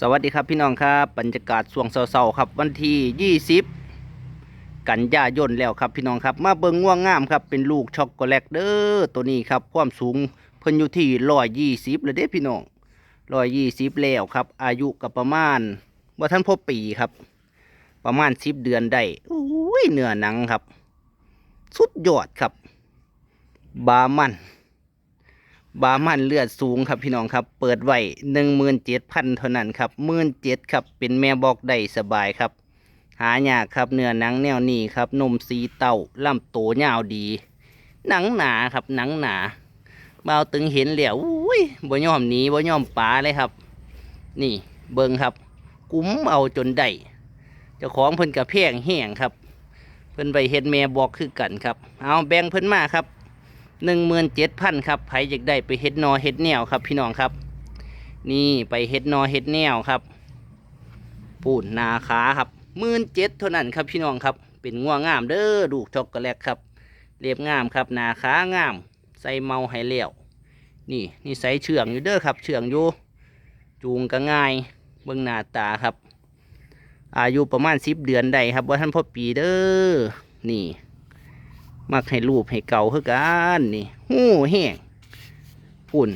สวัสดีครับพี่น้องครับบรรยากาศช่วงเช้าๆครับ วันที่ 20 กันยายนแล้วครับพี่น้องครับ มาเบิงง่วงงามครับเป็นลูกช็อกโกแลตเด้อตัวนี้ครับความสูงเพิ่นอยู่ที่120เลยเด้พี่น้อง120แล้วครับ อายุก็ประมาณว่าท่านพบปีครับ ประมาณ10เดือนได้อุ้ยเนื้อหนังครับ สุดยอดครับ บามัน บามันเลือดสูงครับพี่น้องครับ เปิดไว้หนึ่งมืนเจ็ดพันเท่านั้นครับหมื่นเจ็ดครับเป็นแม่บอกได้สบายครับ หายากครับเนื้อหนังแนวนี้ครับนมสีเต่าลำโตยาวดี หนังหนาครับหนังหนาเบาตึงเห็นแล้วอุ้ยบ่ยอมหนีบ่ยอมป๋าเลยครับ นี่เบิงครับ กุ้มเอาจนได้เจ้าของเพิ่นกับแพงแห้งครับ เพิ่นไปเฮ็ดแม่บอกคือกันครับ เอาแบ่งเพิ่นมาครับ หนึ่งหมื่นเจ็ดพันครับไผอยากได้ไปเฮ็ดนอเฮ็ดแนวครับ พี่น้องครับ นี่ไปเฮ็ดนอเฮ็ดแนวครับ ปูนนาขาครับหมื่นเจ็ดเท่านั้นครับพี่น้องครับ เป็นง่วงงามเด้อดูกช็อกโกแลตครับเรียบงามครับนาขางาม ใส่เมาให้เลี้ยวนี่นี่ใส่เชื่องอยู่เด้อครับ เชื่องอยู่ จูงก็ง่ายเบิ่งหน้าตาครับ อายุประมาณสิบเดือนได้ครับว่าท่านพ่อปีเด้อนี่ มักให้รูปให้เก่าคือกันนี่หู้แห้งพุ่น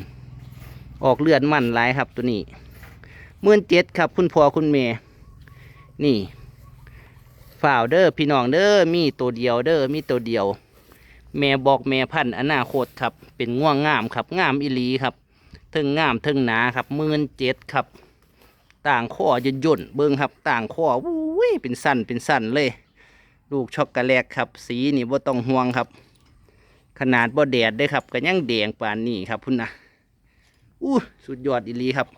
ออกเลือดมันหลายครับตัวนี้เมื่อเจ็ดครับ คุณพ่อคุณแม่นี่ฝ่าวเด้อพี่น้องเด้อมีตัวเดียวเด้อมีตัวเดียว แม่บอกแม่พันอนาคตครับ เป็นง่วงงามครับงามอิลีครับเทึงงามเทึงหนาครับมื่นเจ็ดครับ ต่างข้อย่นย่นเบิ้งครับ ต่างข้ออุ้ยเป็นสั้นเป็นสั้นเลย ลูกช็อกโกแลตครับ สีนี่บ่ต้องห่วงครับ ขนาดบ่แดดเด้ครับก็ยังแดงปานนี้ครับพุ่นนะอู้สุดยอดอีลีครับ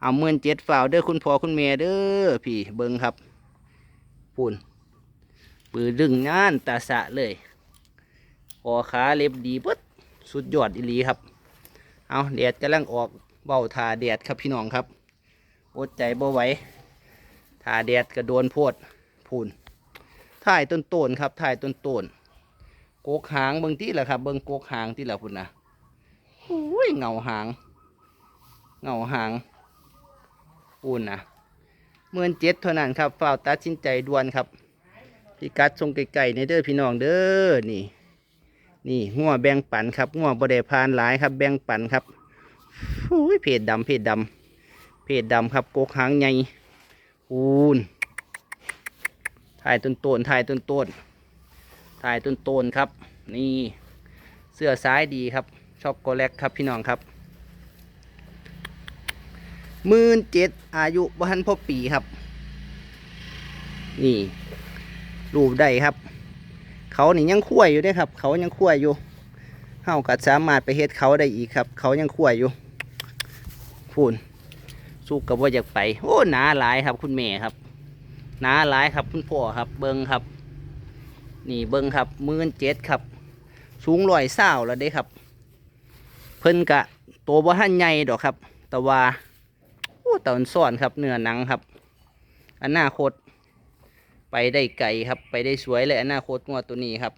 เอาเมื่นเจ็ดฝ่าวเด้อคุณพ่อคุณแม่เด้อพี่เบิงครับพุ่นปือดึงงานตาสะเลยคอขาเล็บดีเบิดสุดยอดอีลีครับ เอาแดดกำลังออกเบ้าทาแดดครับพี่น้องครับ อดใจบ่ไหวทาแดดก็โดนโพดพูน ถ่ายต้นต้นครับถ่ายต้นต้นโกกหางเบิ่งที่แหละครับ เบิ่งโกกหางที่แหละพุ่นนะโอ้ยเงาหาง เงาหางปุ่นนะเมื่อนเจ็ดเท่านั้นครับฝ้าวตัดสินใจด่วนครับพี่กัดทรงไก่ๆในเด้อพี่น้องเด้อนี่ นี่งัวแบงปันครับงัวบไดพานหลายครับ แบงปันครับโอ้ยเพจดำเพจดำเพจดำครับโกกหางใหญ่ปูน ถ่ายต้นต้นถ่ายต้นต้นถ่ายต้นต้นครับ นี่เสื้อซ้ายดีครับช็อกโกแลตครับพี่น้องครับหมื่นเจ็ดอายุบ้านพ่อปีครับ นี่ รูปได้ครับ เขานี่ยังคุ้ยอยู่เด้ครับ เขายังคุ้ยอยู่เฮาก็สามารถไปเฮ็ดเขาได้อีกครับ เขายังคุ้ยอยู่พูนสู้กับว่าอยากไป โอ้หนาหลายครับคุณแม่ครับ หนาหลายครับคุณพ่อครับเบิงครับ นี่เบิงครับมื่นเจ็ดครับ สูงร้อยเศร้าแล้วเด้ครับ เพิ่นกะตัวบ่ทันใหญ่ดอกครับ แต่ว่าโอ้ตอนซ่อนครับเนื้อหนังครับอนาคต ไปได้ไกลครับ ไปได้สวยเลยอนาคตงวดตัวนี้ครับ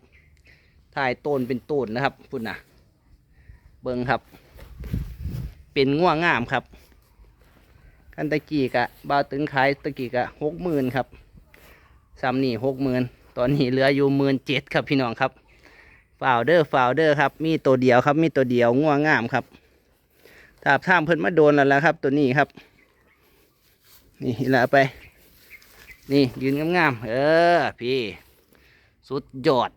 ถ่ายต้นเป็นต้นนะครับพุ่นนะเบิงครับ เป็นง่วงงามครับ กันตะกี้กะบาวตึงขายตะกี้กะหกหมื่นครับซ้ำนี่หกหมื่นตอนนี้เหลืออยู่หมื่นเจ็ดครับพี่น้องครับฟาวเดอร์ฟาวเดอร์ครับ มีตัวเดียวครับ มีตัวเดียวง่วงงามครับถ้าท่ามเพิ่นมาโดนแล้วละครับ ตัวนี้ครับ นี่ละไป นี่ยืนงามๆเออพี่ สุดยอด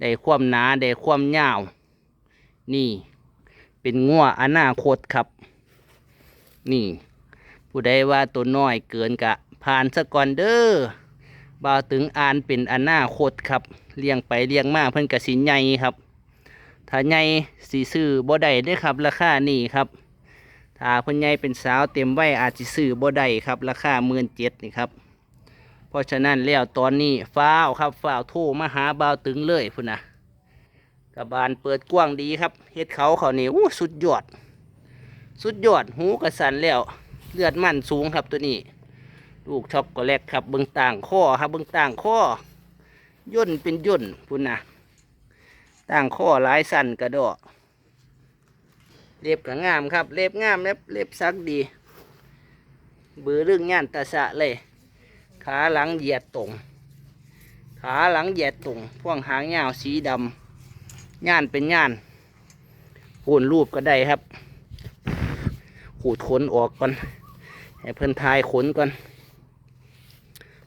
ได้ความหนาได้ความยาว นี่ เป็นง่วอนาคตครับ นี่ ผู้ใดว่าตัวน้อยเกินกะผ่านสะก่อนเด้อบ่าวถึงอ่านเป็นอนาคตครับเลี้ยงไปเลี้ยงมาเพิ่นกะสิใหญ่ครับ ถ้าใหญ่สีซื้อบ่ได้เด้ครับ ราคานี่ครับ ถ้าเพิ่นใหญ่เป็นสาวเต็มวัยอาจสิซื้อบ่ได้ครับ ราคาหมื่นเจ็ดนี่ครับ เพราะฉะนั้นแล้วตอนนี้ฟ้าวครับฟ้าวโทรมาหาบ่าวตึงเลยพุ่นนะกระบานเปิดกว้างดีครับเฮ็ดเขาเขานี่อู้สุดยอด สุดยอดหูกระสันแล้ว เลือดมันสูงครับตัวนี้ ลูกช็อกโกแลตครับเบิ้องต่างข้อครับเบิ้องต่างข้อย่นเป็นย่นพุ่นนะต่างข้อหลายสั้นกระดอกเล็บก็งามครับ เล็บงามเล็บเล็บซักดี เบือเรื่องงานตาสะเลย ขาหลังเหยียดตรง ขาหลังเหยียดตรงพ่วงหางยาวสีดำย่านเป็นย่านโูนรูปก็ได้ครับ ขูดขนออกก่อนให้เพิ่นทายขนก่อน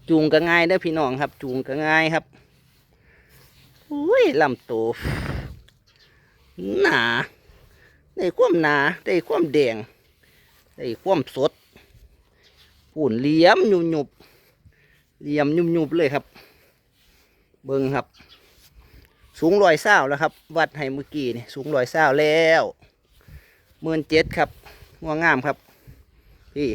จูงก็ง่ายเด้อพี่น้องครับ จูงก็ง่ายครับอุ้ยลำโตวหนาได้ความหนาได้ความแดงได้ความสดปุ่นเหลี่ยมหยุบหยุบเหลี่ยมหยุบหยุบเลยครับ เบิ้งครับ สูงรอยเศร้าแล้วครับ วัดให้เมื่อกี้นี่สูงรอยเศร้าแล้วหมื่นเจ็ดครับ งัวงามครับ พี่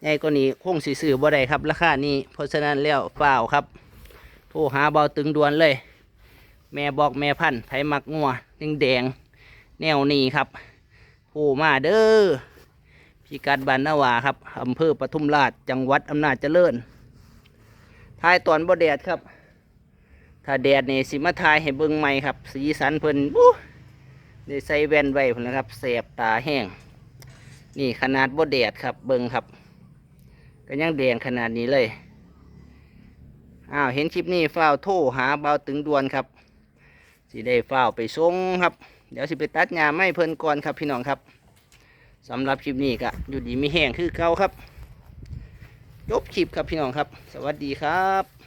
ใหญ่กว่านี้คงสีสื่อบ่ได้ครับ ราคานี้เพราะฉะนั้นแล้วเปล่าครับโทรหาเบาตึงด่วนเลย แม่บอกแม่พันธ์ไผมักงัวแดงแดงแนวนี้ครับโผล่มาเด้อพิกัดบ้านนาวาครับอำเภอปทุมราชจังหวัดอำนาจเจริญทายตอนบ่แดดครับ ถ้าแดดนี่สิมาทายให้เบิ่งใหม่ครับ สีสันเพิ่นบู๊ ได้ใส่แว่นไว้พุ่นนะครับแสบตาแห้ง นี่ขนาดบ่แดดครับเบิ่งครับ ก็ยังแดงขนาดนี้เลยอ้าวเห็นคลิปนี้ฝ้าวโทรหาเบาตึงด่วนครับสิได้ฝ้าวไปส่งครับ เดี๋ยวสิไปตัดหญ้าไม่เพิ่นก่อนครับพี่น้องครับสำหรับคลิปนี้ก็อยู่ดีมีแห้งคือเก่าครับ จบคลิปครับพี่น้องครับ สวัสดีครับ